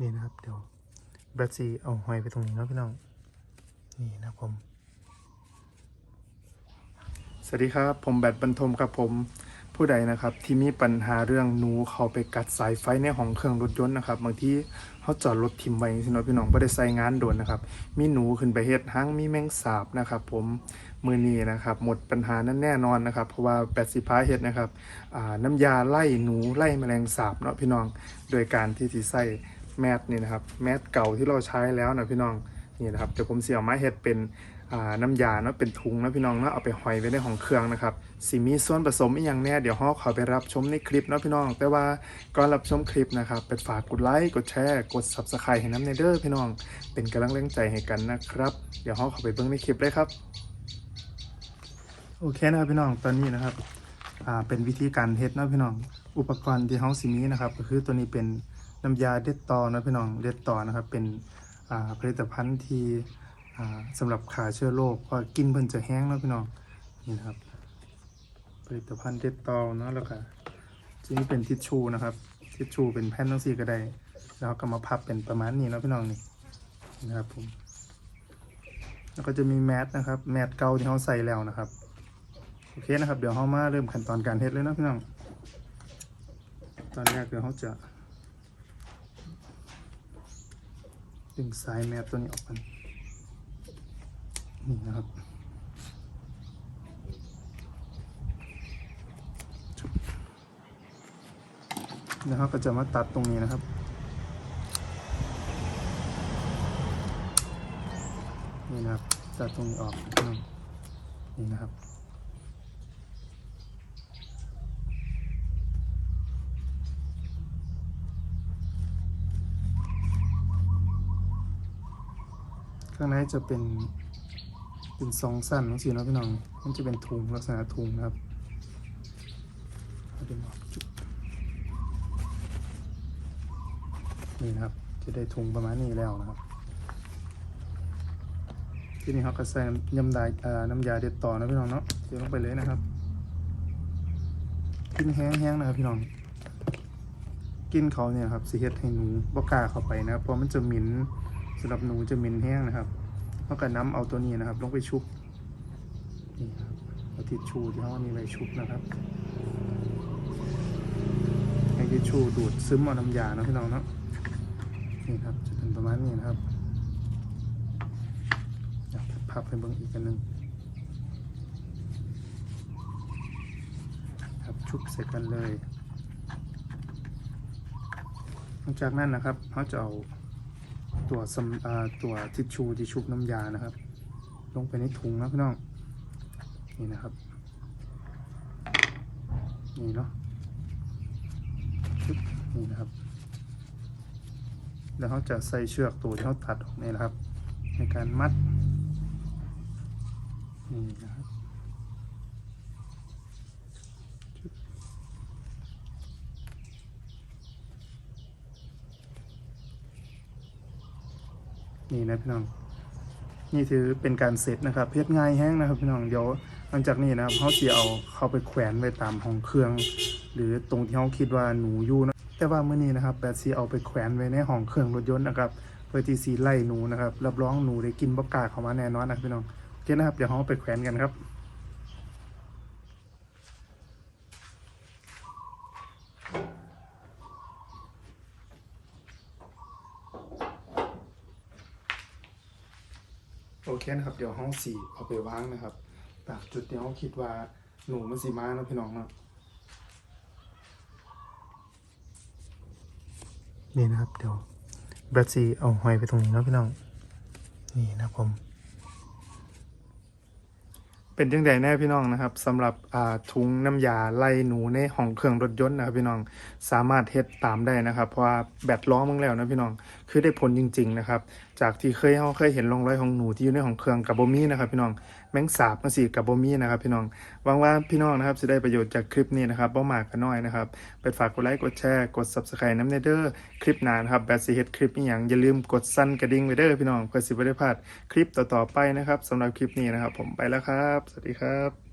นี่นะครับ เดี๋ยวแบตซีเอาหอยไปตรงนี้นะพี่น้อง นี่นะผม สวัสดีครับ ผมแบตบรรทมครับผมผู้ใดนะครับที่มีปัญหาเรื่องหนูเขาไปกัดสายไฟในห้องเครื่องรถยนต์นะครับบางที่เขาจอดรถทิมไว้สินะพี่น้องไม่ได้ใส่งานโดนนะครับ มีหนูขึ้นไปเฮ็ดห้างมีแมงสาบนะครับ ผมมือนี้นะครับหมดปัญหานั้นแน่นอนนะครับเพราะว่าแบตสิพาเฮ็ดนะครับน้ำยาไล่หนูไล่แมลงสาบเนาะพี่น้องโดยการที่สิใส่ แมสนี่นะครับแมสเก่าที่เราใช้แล้วนะพี่น้องนี่นะครับเดี๋ยวผมเสียมาเฮ็ดเป็นน้ำยาเนาะเป็นถุงนะพี่น้องเนาะเอาไปหอยไว้ในห้องเครื่องนะครับสิมีส่วนผสมอีกอย่างแน่เดี๋ยวเราขอไปรับชมในคลิปเนาะพี่น้อง แต่ว่าก่อนรับชมคลิปนะครับเป็นฝากกดไลค์กดแชร์กด subscribe ให้น้ำในเด้อพี่น้อง เป็นกำลังแรงใจให้กันนะครับ เดี๋ยวเราเข้าไปเบิ่งในคลิปเลยครับโอเคนะครับพี่น้องตอนนี้นะครับเป็นวิธีการเฮ็ดเนาะพี่น้อง อุปกรณ์ที่เฮาสิมีนะครับก็คือตัวนี้เป็น น้ำยาเด็ดตอนะพี่น้องเด็ดตอนะครับ เป็นผลิตภัณฑ์ที่อ่าสำหรับขาเชื้อโรคเพราะกินเพิ่นจะแห้งนะพี่น้องนี่นะครับผลิตภัณฑ์เด็ดตอเนาะแล้วก็ทีนี้เป็นทิชชูนะครับ ทิชชูเป็นแผ่นทั้งสี่ก็ได้แล้วก็มาพับเป็นประมาณนี้นะพี่น้องนี่นะครับผมแล้วก็จะมีแมสนะครับ แมสเก่าที่เขาใส่แล้วนะครับโอเคนะครับ เดี๋ยวเรามาเริ่มขั้นตอนการเฮ็ดเลยนะพี่น้อง ตอนแรกเดี๋ยวเขาจะ ดึงสายแมสตัวนี้ออกกันนี่นะครับจุ๊บแล้วเขาก็จะมาตัดตรงนี้นะครับนี่นะครับตัดตรงนี้ออกนี่นะครับ ข้างในจะเป็นเป็นสองสั้นทั้งสี่เนาะพี่น้อง มันจะเป็นถุงลักษณะถุงนะครับเอาดึงออกจุ๊บนี่นะครับ จะได้ถุงประมาณนี้แล้วนะครับ ที่นี่เขาก็ใส่น้ำยาเอ่อน้ำยาเด็ดต่อนะพี่น้องเนาะเดี๋ยวลงไปเลยนะครับ กินแห้งๆนะครับพี่น้อง กินเขาเนี่ยครับสิเฮ็ดให้หนูบ่กล้าเข้าไปนะเพราะมันจะหม็น สำหรับหนูจะเหม็นแห้งนะครับแล้วก็น้ำเอาตัวนี้นะครับ ลงไปชุบนี่ครับเอาทิชชูที่เขามีไว้ชุบนะครับให้ทิชชูดูดซึมเอาน้ำยาเนาะพี่น้องเนาะนี่ครับจะเป็นประมาณนี้นะครับอยากพับไปเบิ่งอีกอันหนึ่งครับชุบใส่กันเลยหลังจากนั้นนะครับเขาจะเอา ตัวสำตัวทิชชูที่ชุบน้ำยานะครับ ลงไปในถุงนะพี่น้องนี่นะครับนี่เนาะชึบนี่นะครับ แล้วเขาจะใส่เชือกตัวที่เขาตัดออกนี่นะครับ ในการมัดนี่นะครับ นี่นะพี่น้อง นี่ถือเป็นการเสร็จนะครับเพชรง่ายแห้งนะครับพี่น้องเดี๋ยวหลังจากนี้นะครับเขาจะเอาเข้าไปแขวนไว้ตามห้องเครื่อง หรือตรงที่เขาคิดว่าหนูอยู่นะแต่ว่าเมื่อนี้นะครับแปดซีเอาไปแขวนไว้ในห้องเครื่องรถยนต์นะครับเพื่อที่สีไล่หนูนะครับรับรองหนูได้กินบกล้าเข้ามาแน่นอนนะพี่น้องโอเคนะครับเดี๋ยวเขาไปแขวนกันครับ โอเคนะครับเดี๋ยวห้องสี่เอาไปวางนะครับตามจุดที่เขาคิดว่าหนูมันสีมาเนะพี่น้องเนาะนี่นะครับเดี๋ยวแบตซีเอาหอยไปตรงนี้นะพี่น้อง นี่นะครับผม เป็นจังใดแน่พี่น้องนะครับสำหรับถุงน้ำยาไล่หนูในห้องเครื่องรถยนต์นะครับพี่น้องสามารถเฮ็ดตามได้นะครับ เพราะว่าแบตล้อมึงแล้วนะพี่น้องคือได้ผลจริง ๆ นะครับ จากที่เคยเขาเคยเห็นร่องรอยของหนูที่อยู่ในห้องเครื่องกับโบมี่นะครับพี่น้อง มงสาบมาสีกับโบมี่นะครับพี่น้องหวังว่าพี่น้องนะครับจะได้ประโยชน์จากคลิปนี้นะครับบ่มากก็น้อยนะครับไปฝากกดไลค์กดแชร์กด subscribe น้ำเนเดอร์คลิปหนานครับแบตสีเฮดคลิปนี้อย่างอย่าลืมกดสั่นกระดิ่งไว้เด้อพี่น้องเพื่อสิบ่ได้พลาดคลิปต่อๆไปนะครับสำหรับคลิปนี้นะครับ ผมไปแล้วครับ สวัสดีครับ